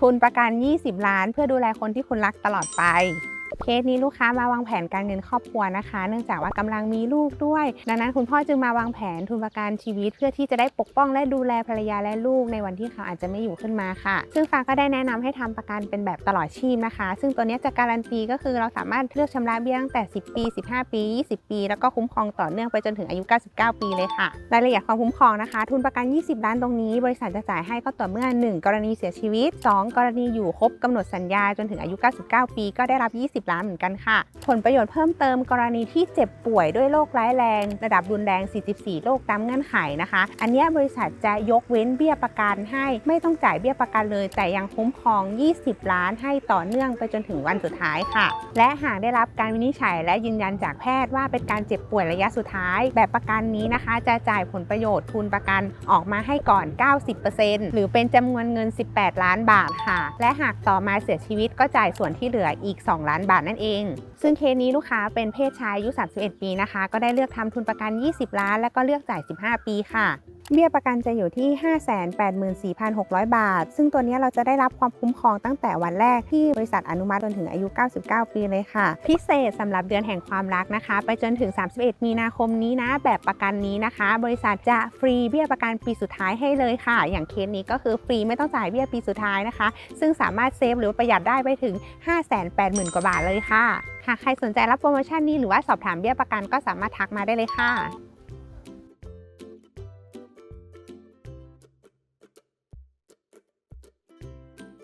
ทุนประกัน 20 ล้าน เพื่อดูแลคนที่คุณรักตลอดไป เคสนี้ลูกค้ามาวางแผนการเงินครอบครัวนะคะ เนื่องจากว่ากำลังมีลูกด้วย ดังนั้นคุณพ่อจึงมาวางแผนทุนประกันชีวิต เพื่อที่จะได้ปกป้องและดูแลภรรยาและลูกในวันที่เขาอาจจะไม่อยู่ขึ้นมาค่ะ ซึ่งฟ้าก็ได้แนะนำให้ทำประกันเป็นแบบตลอดชีพนะคะ ซึ่งตัวนี้จะการันตีก็คือเราสามารถเลือกชำระเบี้ยตั้งแต่ 10 ปี 15 ปี 20 ปี แล้วก็คุ้มครองต่อเนื่องไปจนถึงอายุ 99 ปีเลยค่ะรายละเอียดความคุ้มครองนะคะ ทุนประกัน 20 ล้านตรงนี้ บริษัทจะจ่ายให้ก็ต่อเมื่อ 1 กรณีเสียชีวิต 2 กรณีอยู่ครบกำหนดสัญญาจนถึงอายุ 99 ปี ก็ได้รับ 20ล้านเหมือนกันค่ะ ผลประโยชน์เพิ่มเติมกรณีที่เจ็บป่วยด้วยโรคร้ายแรง ระดับรุนแรง 44 โรคตามเงื่อนไขนะคะ อันนี้บริษัทจะยกเว้นเบี้ยประกันให้ไม่ต้องจ่ายเบี้ยประกันเลย แต่ยังคุ้มครอง 20 ล้านให้ต่อเนื่องไปจนถึงวันสุดท้ายค่ะ และหากได้รับการวินิจฉัยและยืนยันจากแพทย์ว่าเป็นการเจ็บป่วยระยะสุดท้าย แบบประกันนี้นะคะ จะจ่ายผลประโยชน์ทุนประกันออกมาให้ก่อน 90%หรือเป็นจำนวนเงิน 18 ล้านบาทค่ะ และหากต่อมาเสียชีวิตก็จ่ายส่วนที่เหลืออีก 2 ล้านบาทนั่นเอง ซึ่งเคสนี้ลูกค้าเป็นเพศชายอายุ 31 ปีนะคะ ก็ได้เลือกทำทุนประกัน 20 ล้าน และก็เลือกจ่าย 15 ปีค่ะ เบี้ยประกันจะอยู่ที่ 584,600 บาท ซึ่งตัวนี้เราจะได้รับความคุ้มครองตั้งแต่วันแรกที่บริษัทอนุมัติจนถึงอายุ 99 ปีเลยค่ะ พิเศษสำหรับเดือนแห่งความรักนะคะ ไปจนถึง 31 มีนาคมนี้นะ แบบประกันนี้นะคะ บริษัทจะฟรีเบี้ยประกันปีสุดท้ายให้เลยค่ะ อย่างเคสนี้ก็คือฟรีไม่ต้องจ่ายเบี้ยปีสุดท้ายนะคะ ซึ่งสามารถเซฟหรือประหยัดได้ไปถึง 580,000 กว่าบาทเลยค่ะหากใครสนใจรับโปรโมชั่นนี้หรือว่าสอบถามเบี้ยประกันก็สามารถทักมาได้เลยค่ะ